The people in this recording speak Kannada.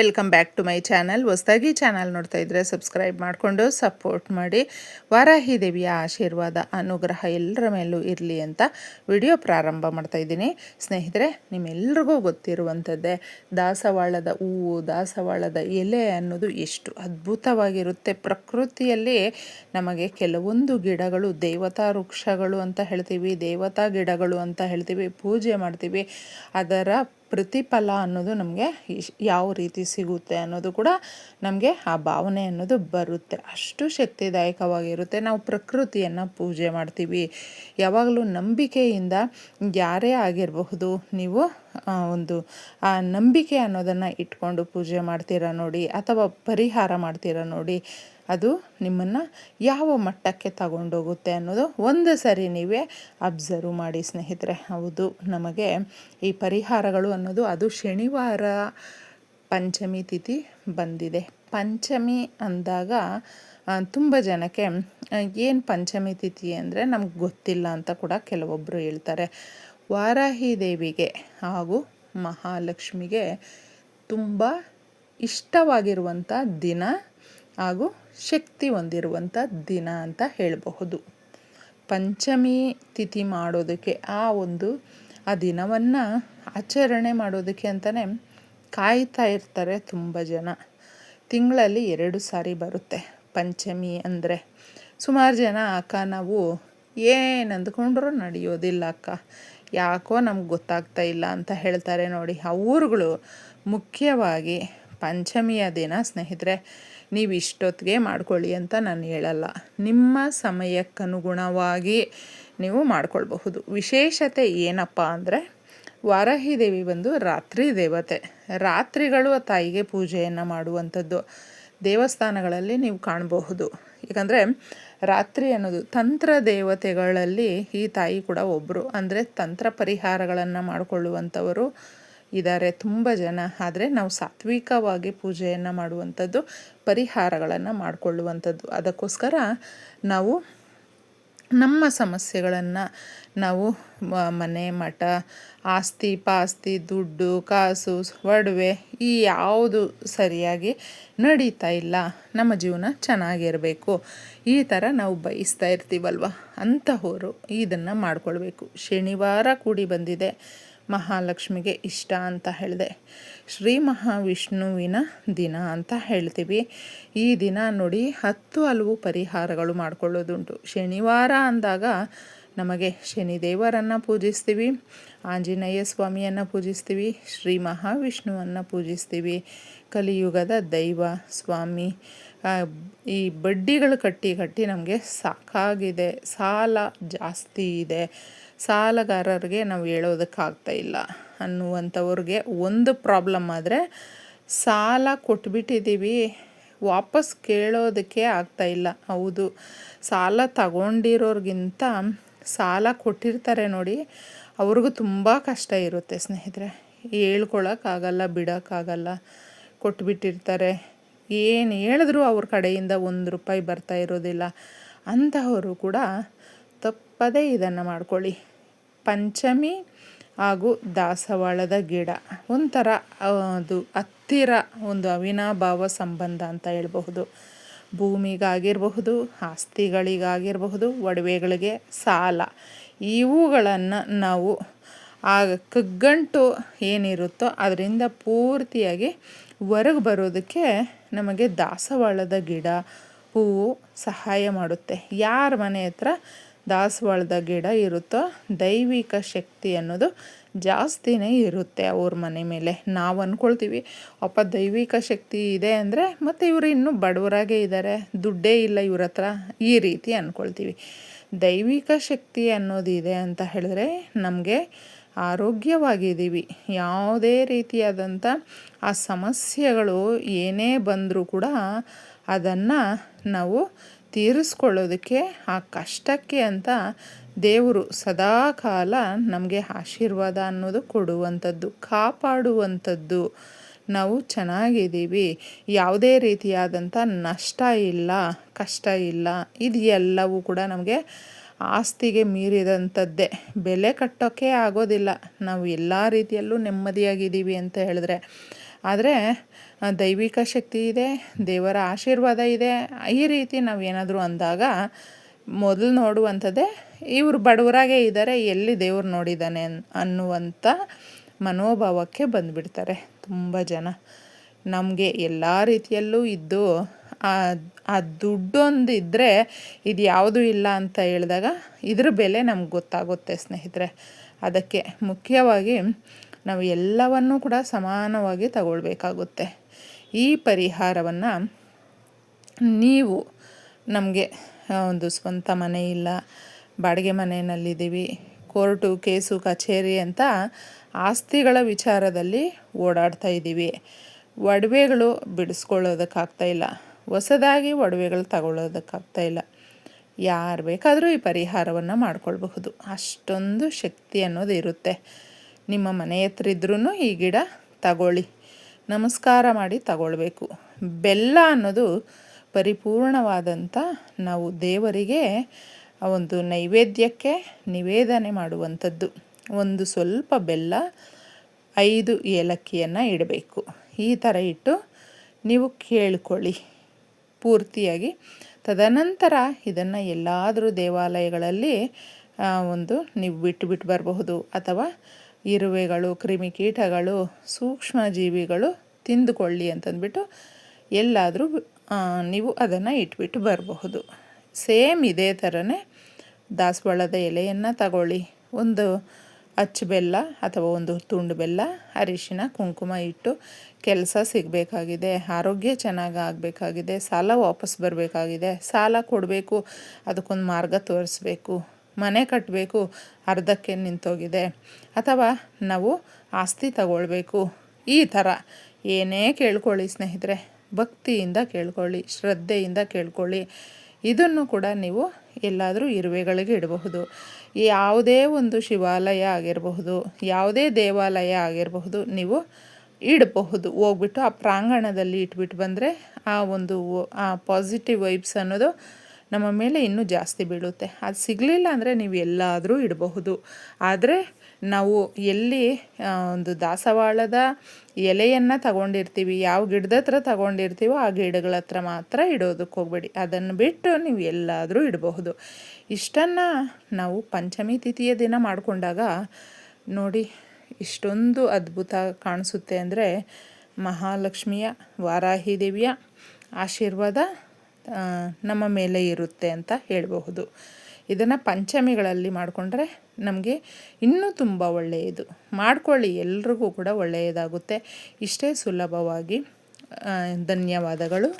Welcome back to my channel ಹೊಸದಾಗಿ ಚಾನಲ್ ನೋಡ್ತಾ ಇದ್ರೆ ಸಬ್ಸ್ಕ್ರೈಬ್ ಮಾಡಿಕೊಂಡು ಸಪೋರ್ಟ್ ಮಾಡಿ. ವಾರಾಹಿ ದೇವಿಯ ಆಶೀರ್ವಾದ, ಅನುಗ್ರಹ ಎಲ್ಲರ ಮೇಲೂ ಇರಲಿ ಅಂತ ವಿಡಿಯೋ ಪ್ರಾರಂಭ ಮಾಡ್ತಾ ಇದ್ದೀನಿ. ಸ್ನೇಹಿತರೆ, ನಿಮ್ಮೆಲ್ರಿಗೂ ಗೊತ್ತಿರುವಂಥದ್ದೇ, ದಾಸವಾಳದ ಹೂವು, ದಾಸವಾಳದ ಎಲೆ ಅನ್ನೋದು ಎಷ್ಟು ಅದ್ಭುತವಾಗಿರುತ್ತೆ. ಪ್ರಕೃತಿಯಲ್ಲಿ ನಮಗೆ ಕೆಲವೊಂದು ಗಿಡಗಳು, ದೇವತಾ ವೃಕ್ಷಗಳು ಅಂತ ಹೇಳ್ತೀವಿ, ದೇವತಾ ಗಿಡಗಳು ಅಂತ ಹೇಳ್ತೀವಿ, ಪೂಜೆ ಮಾಡ್ತೀವಿ. ಅದರ ಪ್ರತಿಫಲ ಅನ್ನೋದು ನಮಗೆ ಯಾವ ರೀತಿ ಸಿಗುತ್ತೆ ಅನ್ನೋದು ಕೂಡ ನಮಗೆ ಆ ಭಾವನೆ ಅನ್ನೋದು ಬರುತ್ತೆ. ಅಷ್ಟು ಶಕ್ತಿದಾಯಕವಾಗಿರುತ್ತೆ. ನಾವು ಪ್ರಕೃತಿಯನ್ನು ಪೂಜೆ ಮಾಡ್ತೀವಿ. ಯಾವಾಗಲೂ ನಂಬಿಕೆಯಿಂದ ಯಾರೇ ಆಗಿರಬಹುದು ನೀವು ಒಂದು, ಆ, ನಂಬಿಕೆ ಅನ್ನೋದನ್ನು ಇಟ್ಕೊಂಡು ಪೂಜೆ ಮಾಡ್ತೀರಾ ನೋಡಿ, ಅಥವಾ ಪರಿಹಾರ ಮಾಡ್ತೀರಾ ನೋಡಿ ಅದು ನಿಮ್ಮನ್ನು ಯಾವ ಮಟ್ಟಕ್ಕೆ ತಗೊಂಡೋಗುತ್ತೆ ಅನ್ನೋದು ಒಂದು ಸರಿ ನೀವೇ ಅಬ್ಸರ್ವ್ ಮಾಡಿ ಸ್ನೇಹಿತರೆ. ಹೌದು, ನಮಗೆ ಈ ಪರಿಹಾರಗಳು ಅನ್ನೋದು ಅದು ಶನಿವಾರ ಪಂಚಮಿ ತಿಥಿ ಬಂದಿದೆ. ಪಂಚಮಿ ಅಂದಾಗ ತುಂಬ ಜನಕ್ಕೆ ಏನು ಪಂಚಮಿ ತಿಥಿ ಅಂದರೆ ನಮ್ಗೆ ಗೊತ್ತಿಲ್ಲ ಅಂತ ಕೂಡ ಕೆಲವೊಬ್ಬರು ಹೇಳ್ತಾರೆ. ವಾರಾಹಿ ದೇವಿಗೆ ಹಾಗೂ ಮಹಾಲಕ್ಷ್ಮಿಗೆ ತುಂಬ ಇಷ್ಟವಾಗಿರುವಂಥ ದಿನ ಹಾಗೂ ಶಕ್ತಿ ಹೊಂದಿರುವಂಥ ದಿನ ಅಂತ ಹೇಳಬಹುದು. ಪಂಚಮಿ ತಿಥಿ ಮಾಡೋದಕ್ಕೆ ಆ ಒಂದು, ಆ ದಿನವನ್ನು ಆಚರಣೆ ಮಾಡೋದಕ್ಕೆ ಅಂತಲೇ ಕಾಯ್ತಾ ಇರ್ತಾರೆ ತುಂಬ ಜನ. ತಿಂಗಳಲ್ಲಿ ಎರಡು ಸಾರಿ ಬರುತ್ತೆ ಪಂಚಮಿ ಅಂದರೆ. ಸುಮಾರು ಜನ, ಅಕ್ಕ, ನಾವು ಏನು ಅಂದ್ಕೊಂಡ್ರೂ ನಡೆಯೋದಿಲ್ಲ, ಅಕ್ಕ. ಯಾಕೋ ನಮ್ಗೆ ಗೊತ್ತಾಗ್ತಾ ಇಲ್ಲ ಅಂತ ಹೇಳ್ತಾರೆ ನೋಡಿ. ಆ ಊರುಗಳು ಮುಖ್ಯವಾಗಿ ಪಂಚಮಿಯ ದಿನ, ಸ್ನೇಹಿತರೆ. ನೀವು ಇಷ್ಟೊತ್ತಿಗೆ ಮಾಡ್ಕೊಳ್ಳಿ ಅಂತ ನಾನು ಹೇಳಲ್ಲ. ನಿಮ್ಮ ಸಮಯಕ್ಕನುಗುಣವಾಗಿ ನೀವು ಮಾಡ್ಕೊಳ್ಬಹುದು. ವಿಶೇಷತೆ ಏನಪ್ಪ ಅಂದರೆ, ವಾರಾಹಿ ದೇವಿ ಬಂದು ರಾತ್ರಿ ದೇವತೆ. ರಾತ್ರಿಗಳು ತಾಯಿಗೆ ಪೂಜೆಯನ್ನು ಮಾಡುವಂಥದ್ದು ದೇವಸ್ಥಾನಗಳಲ್ಲಿ ನೀವು ಕಾಣಬಹುದು. ಯಾಕಂದರೆ, ರಾತ್ರಿ ಅನ್ನೋದು ತಂತ್ರ ದೇವತೆಗಳಲ್ಲಿ ಈ ತಾಯಿ ಕೂಡ ಒಬ್ಬರು ಅಂದರೆ ತಂತ್ರ ಪರಿಹಾರಗಳನ್ನು ಮಾಡಿಕೊಳ್ಳುವಂಥವರು ಇದ್ದಾರೆ ತುಂಬ ಜನ. ಆದರೆ ನಾವು ಸಾತ್ವಿಕವಾಗಿ ಪೂಜೆಯನ್ನು ಮಾಡುವಂಥದ್ದು, ಪರಿಹಾರಗಳನ್ನು ಮಾಡಿಕೊಳ್ಳುವಂಥದ್ದು. ಅದಕ್ಕೋಸ್ಕರ ನಾವು ನಮ್ಮ ಸಮಸ್ಯೆಗಳನ್ನು ನಾವು ಮನೆ ಮಠ, ಆಸ್ತಿ ಪಾಸ್ತಿ, ದುಡ್ಡು, ಕಾಸು, ಒಡವೆ ಈ ಯಾವುದು ಸರಿಯಾಗಿ ನಡೀತಾ ಇಲ್ಲ. ನಮ್ಮ ಜೀವನ ಚೆನ್ನಾಗಿರಬೇಕು. ಈ ಥರ ನಾವು ಬಯಸ್ತಾ ಇರ್ತೀವಲ್ವ? ಅಂತಹವರು ಇದನ್ನು ಮಾಡಿಕೊಳ್ಬೇಕು. ಶನಿವಾರ ಕೂಡಿ ಬಂದಿದೆ. ಮಹಾಲಕ್ಷ್ಮಿಗೆ ಇಷ್ಟ ಅಂತ ಹೇಳಿದೆ. ಶ್ರೀ ಮಹಾವಿಷ್ಣುವಿನ ದಿನ ಅಂತ ಹೇಳ್ತೀವಿ. ಈ ದಿನ ನೋಡಿ ಹತ್ತು ಹಲವು ಪರಿಹಾರಗಳು ಮಾಡಿಕೊಳ್ಳೋದುಂಟು. ಶನಿವಾರ ಅಂದಾಗ ನಮಗೆ ಶನಿದೇವರನ್ನು ಪೂಜಿಸ್ತೀವಿ, ಆಂಜನೇಯ ಸ್ವಾಮಿಯನ್ನು ಪೂಜಿಸ್ತೀವಿ, ಶ್ರೀ ಮಹಾವಿಷ್ಣುವನ್ನು ಪೂಜಿಸ್ತೀವಿ, ಕಲಿಯುಗದ ದೈವ, ಸ್ವಾಮಿ ಈ ಬಡ್ಡಿಗಳು ಕಟ್ಟಿ ಕಟ್ಟಿ ನಮಗೆ ಸಾಕಾಗಿದೆ. ಸಾಲ ಜಾಸ್ತಿ ಇದೆ. ಸಾಲಗಾರರಿಗೆ ನಾವು ಹೇಳೋದಕ್ಕಾಗ್ತಾ ಇಲ್ಲ. ಅನ್ನುವಂಥವ್ರಿಗೆ ಒಂದು ಪ್ರಾಬ್ಲಮ್ ಆದರೆ ಸಾಲ ಕೊಟ್ಬಿಟ್ಟಿದ್ದೀವಿ, ವಾಪಸ್ ಕೇಳೋದಕ್ಕೆ ಆಗ್ತಾ ಇಲ್ಲ. ಹೌದು, ಸಾಲ ತಗೊಂಡಿರೋರ್ಗಿಂತ ಸಾಲ ಕೊಟ್ಟಿರ್ತಾರೆ ನೋಡಿ, ಅವ್ರಿಗೂ ತುಂಬ ಕಷ್ಟ ಇರುತ್ತೆ ಸ್ನೇಹಿತರೆ. ಹೇಳ್ಕೊಳಕ್ಕಾಗಲ್ಲ ಬಿಡೋಕ್ಕಾಗಲ್ಲ ಕೊಟ್ಬಿಟ್ಟಿರ್ತಾರೆ. ಏನು ಹೇಳಿದ್ರು ಅವ್ರ ಕಡೆಯಿಂದ ಒಂದು ರೂಪಾಯಿ ಬರ್ತಾ ಇರೋದಿಲ್ಲ. ಅಂತಹವರು ಕೂಡ ತಪ್ಪದೇ ಇದನ್ನು ಮಾಡ್ಕೊಳ್ಳಿ. ಪಂಚಮಿ ಹಾಗೂ ದಾಸವಾಳದ ಗಿಡ. ಒಂಥರ ಅದು ಹತ್ತಿರ ಒಂದು ಅವಿನಾಭಾವ ಸಂಬಂಧ ಅಂತ ಹೇಳಬಹುದು. ಭೂಮಿಗಾಗಿರಬಹುದು, ಆಸ್ತಿಗಳಿಗಾಗಿರಬಹುದು, ಒಡವೆಗಳಿಗೆ ಸಾಲ. ಇವುಗಳನ್ನು ನಾವು ಆ ಕಗ್ಗಂಟು ಏನಿರುತ್ತೋ ಅದರಿಂದ ಪೂರ್ತಿಯಾಗಿ ಹೊರಗೆ ಬರೋದಕ್ಕೆ ನಮಗೆ ದಾಸವಾಳದ ಗಿಡ, ಹೂವು ಸಹಾಯ ಮಾಡುತ್ತೆ. ಯಾರ ಮನೆ ಹತ್ರ ದಾಸವಾಳದ ಗಿಡ ಇರುತ್ತೋ, ದೈವಿಕ ಶಕ್ತಿ ಅನ್ನೋದು ಜಾಸ್ತಿನೇ ಇರುತ್ತೆ ಅವ್ರ ಮನೆ ಮೇಲೆ. ನಾವು ಅಂದ್ಕೊಳ್ತೀವಿ ಅಪ್ಪ ದೈವಿಕ ಶಕ್ತಿ ಇದೆ ಅಂದರೆ ಮತ್ತು ಇವರು ಇನ್ನೂ ಬಡವರಾಗೇ ಇದ್ದಾರೆ ದುಡ್ಡೇ ಇಲ್ಲ ಇವ್ರ ಹತ್ರ, ಈ ರೀತಿ ಅಂದ್ಕೊಳ್ತೀವಿ ದೈವಿಕ ಶಕ್ತಿ ಅನ್ನೋದು ಇದೆ ಅಂತ ಹೇಳಿದ್ರೆ ನಮಗೆ ಆರೋಗ್ಯವಾಗಿದ್ದೀವಿ. ಯಾವುದೇ ರೀತಿಯಾದಂಥ ಆ ಸಮಸ್ಯೆಗಳು ಏನೇ ಬಂದರೂ ಕೂಡ ಅದನ್ನು ನಾವು ತೀರಿಸ್ಕೊಳ್ಳೋದಕ್ಕೆ ಆ ಕಷ್ಟಕ್ಕೆ ಅಂತ ದೇವರು ಸದಾಕಾಲ ನಮಗೆ ಆಶೀರ್ವಾದ ಅನ್ನೋದು ಕೊಡುವಂಥದ್ದು, ಕಾಪಾಡುವಂಥದ್ದು. ನಾವು ಚೆನ್ನಾಗಿದ್ದೀವಿ, ಯಾವುದೇ ರೀತಿಯಾದಂಥ ನಷ್ಟ ಇಲ್ಲ, ಕಷ್ಟ ಇಲ್ಲ, ಇದು ಎಲ್ಲವೂ ಕೂಡ ನಮಗೆ ಆಸ್ತಿಗೆ ಮೀರಿದಂಥದ್ದೇ. ಬೆಲೆ ಕಟ್ಟೋಕ್ಕೆ ಆಗೋದಿಲ್ಲ. ನಾವು ಎಲ್ಲ ರೀತಿಯಲ್ಲೂ ನೆಮ್ಮದಿಯಾಗಿದ್ದೀವಿ ಅಂತ ಹೇಳಿದ್ರೆ. ಆದರೆ ದೈವಿಕ ಶಕ್ತಿ ಇದೆ, ದೇವರ ಆಶೀರ್ವಾದ ಇದೆ. ಈ ರೀತಿ ನಾವು ಏನಾದರೂ ಅಂದಾಗ ಮೊದಲು ನೋಡುವಂಥದ್ದೇ ಇವರು ಬಡವರಾಗೇ ಇದ್ದಾರೆ, ಎಲ್ಲಿ ದೇವ್ರು ನೋಡಿದ್ದಾನೆ ಅನ್ ಅನ್ನುವಂಥ ಮನೋಭಾವಕ್ಕೆ ಬಂದುಬಿಡ್ತಾರೆ ತುಂಬ ಜನ. ನಮಗೆ ಎಲ್ಲ ರೀತಿಯಲ್ಲೂ ಇದ್ದು ಆ ದುಡ್ಡೊಂದು ಇದ್ದರೆ ಇದು ಯಾವುದೂ ಇಲ್ಲ ಅಂತ ಹೇಳಿದಾಗ ಇದ್ರ ಬೆಲೆ ನಮ್ಗೆ ಗೊತ್ತಾಗುತ್ತೆ ಸ್ನೇಹಿತರೆ. ಅದಕ್ಕೆ ಮುಖ್ಯವಾಗಿ ನಾವು ಎಲ್ಲವನ್ನೂ ಕೂಡ ಸಮಾನವಾಗಿ ತಗೊಳ್ಬೇಕಾಗುತ್ತೆ. ಈ ಪರಿಹಾರವನ್ನು ನೀವು ನಮಗೆ ಒಂದು ಸ್ವಂತ ಮನೆ ಇಲ್ಲ, ಬಾಡಿಗೆ ಮನೆಯಲ್ಲಿದ್ದೀವಿ, ಕೋರ್ಟು, ಕೇಸು, ಕಚೇರಿ ಅಂತ ಆಸ್ತಿಗಳ ವಿಚಾರದಲ್ಲಿ ಓಡಾಡ್ತಾ ಇದ್ದೀವಿ. ಒಡವೆಗಳು ಬಿಡಿಸ್ಕೊಳ್ಳೋದಕ್ಕಾಗ್ತಾ ಇಲ್ಲ. ಹೊಸದಾಗಿ ಒಡವೆಗಳು ತಗೊಳ್ಳೋದಕ್ಕಾಗ್ತಾ ಇಲ್ಲ. ಯಾರು ಬೇಕಾದರೂ ಈ ಪರಿಹಾರವನ್ನು ಮಾಡ್ಕೊಳ್ಬಹುದು. ಅಷ್ಟೊಂದು ಶಕ್ತಿ ಅನ್ನೋದು ಇರುತ್ತೆ. ನಿಮ್ಮ ಮನೆ ಹತ್ರ ಇದ್ರೂ ಈ ಗಿಡ ತಗೊಳ್ಳಿ. ನಮಸ್ಕಾರ ಮಾಡಿ ತಗೊಳ್ಬೇಕು. ಬೆಲ್ಲ ಅನ್ನೋದು ಪರಿಪೂರ್ಣವಾದಂಥ ನಾವು ದೇವರಿಗೆ ಒಂದು ನೈವೇದ್ಯಕ್ಕೆ ನಿವೇದನೆ ಮಾಡುವಂಥದ್ದು. ಒಂದು ಸ್ವಲ್ಪ ಬೆಲ್ಲ, ಐದು ಏಲಕ್ಕಿಯನ್ನು ಇಡಬೇಕು. ಈ ಥರ ಇಟ್ಟು ನೀವು ಕೇಳ್ಕೊಳ್ಳಿ. ಪೂರ್ತಿಯಾಗಿ. ತದನಂತರ ಇದನ್ನು ಎಲ್ಲಾದರೂ ದೇವಾಲಯಗಳಲ್ಲಿ ಒಂದು ನೀವು ಬಿಟ್ಟು ಬಿಟ್ಟು ಬರಬಹುದು ಅಥವಾ ಇರುವೆಗಳು, ಕ್ರಿಮಿಕೀಟಗಳು ಸೂಕ್ಷ್ಮ ಜೀವಿಗಳು ತಿಂದುಕೊಳ್ಳಿ ಅಂತಂದ್ಬಿಟ್ಟು ಎಲ್ಲಾದರೂ ನೀವು ಅದನ್ನು ಇಟ್ಬಿಟ್ಟು ಬರಬಹುದು. ಸೇಮ್ ಇದೇ ಥರನೇ ದಾಸವಾಳದ ಎಲೆಯನ್ನು ತಗೊಳ್ಳಿ. ಒಂದು ಅಚ್ಚು ಬೆಲ್ಲ ಅಥವಾ ಒಂದು ತುಂಡು ಬೆಲ್ಲ, ಅರಿಶಿನ, ಕುಂಕುಮ ಇಟ್ಟು ಕೆಲಸ ಸಿಗಬೇಕಾಗಿದೆ. ಆರೋಗ್ಯ ಚೆನ್ನಾಗಿ ಆಗಬೇಕಾಗಿದೆ. ಸಾಲ ವಾಪಸ್ ಬರಬೇಕಾಗಿದೆ. ಸಾಲ ಕೊಡಬೇಕು. ಅದಕ್ಕೊಂದು ಮಾರ್ಗ ತೋರಿಸ್ಬೇಕು. ಮನೆ ಕಟ್ಟಬೇಕು ಅರ್ಧಕ್ಕೆ ನಿಂತೋಗಿದೆ. ಅಥವಾ ನಾವು ಆಸ್ತಿ ತಗೊಳ್ಬೇಕು. ಈ ಥರ ಏನೇ ಕೇಳ್ಕೊಳ್ಳಿ ಸ್ನೇಹಿತರೆ, ಭಕ್ತಿಯಿಂದ ಕೇಳ್ಕೊಳ್ಳಿ, ಶ್ರದ್ಧೆಯಿಂದ ಕೇಳ್ಕೊಳ್ಳಿ. ಇದನ್ನು ಕೂಡ ನೀವು ಎಲ್ಲಾದರೂ ಇರುವೆಗಳಿಗೆ ಇಡಬಹುದು. ಯಾವುದೇ ಒಂದು ಶಿವಾಲಯ ಆಗಿರಬಹುದು, ಯಾವುದೇ ದೇವಾಲಯ ಆಗಿರಬಹುದು, ನೀವು ಇಡಬಹುದು. ಹೋಗ್ಬಿಟ್ಟು ಆ ಪ್ರಾಂಗಣದಲ್ಲಿ ಇಟ್ಬಿಟ್ಟು ಬಂದರೆ ಆ ಒಂದು, ಆ ಪಾಸಿಟಿವ್ ವೈಬ್ಸ್ ಅನ್ನೋದು ನಮ್ಮ ಮೇಲೆ ಇನ್ನೂ ಜಾಸ್ತಿ ಬೀಳುತ್ತೆ. ಅದು ಸಿಗಲಿಲ್ಲ ಅಂದರೆ ನೀವು ಎಲ್ಲಾದರೂ ಇಡಬಹುದು. ಆದರೆ ನಾವು ಎಲ್ಲಿ ಒಂದು ದಾಸವಾಳದ ಎಲೆಯನ್ನು ತಗೊಂಡಿರ್ತೀವಿ, ಯಾವ ಗಿಡದ ಹತ್ರ ತಗೊಂಡಿರ್ತೀವೋ ಆ ಗಿಡಗಳ ಹತ್ರ ಮಾತ್ರ ಇಡೋದಕ್ಕೆ ಹೋಗಬೇಡಿ. ಅದನ್ನು ಬಿಟ್ಟು ನೀವು ಎಲ್ಲಾದರೂ ಇಡಬಹುದು. ಇಷ್ಟನ್ನು ನಾವು ಪಂಚಮಿ ತಿಥಿಯ ದಿನ ಮಾಡಿಕೊಂಡಾಗ ನೋಡಿ ಇಷ್ಟೊಂದು ಅದ್ಭುತ ಕಾಣಿಸುತ್ತೆ ಅಂದರೆ ಮಹಾಲಕ್ಷ್ಮಿಯ ವಾರಾಹಿ ದೇವಿಯ ಆಶೀರ್ವಾದ ನಮ್ಮ ಮೇಲೆ ಇರುತ್ತೆ ಅಂತ ಹೇಳಬಹುದು. ಇದನ್ನು ಪಂಚಮಿಗಳಲ್ಲಿ ಮಾಡಿಕೊಂಡ್ರೆ ನಮಗೆ ಇನ್ನೂ ತುಂಬ ಒಳ್ಳೆಯದು. ಮಾಡ್ಕೊಳ್ಳಿ, ಎಲ್ರಿಗೂ ಕೂಡ ಒಳ್ಳೆಯದಾಗುತ್ತೆ. ಇಷ್ಟೇ ಸುಲಭವಾಗಿ ಧನ್ಯವಾದಗಳು.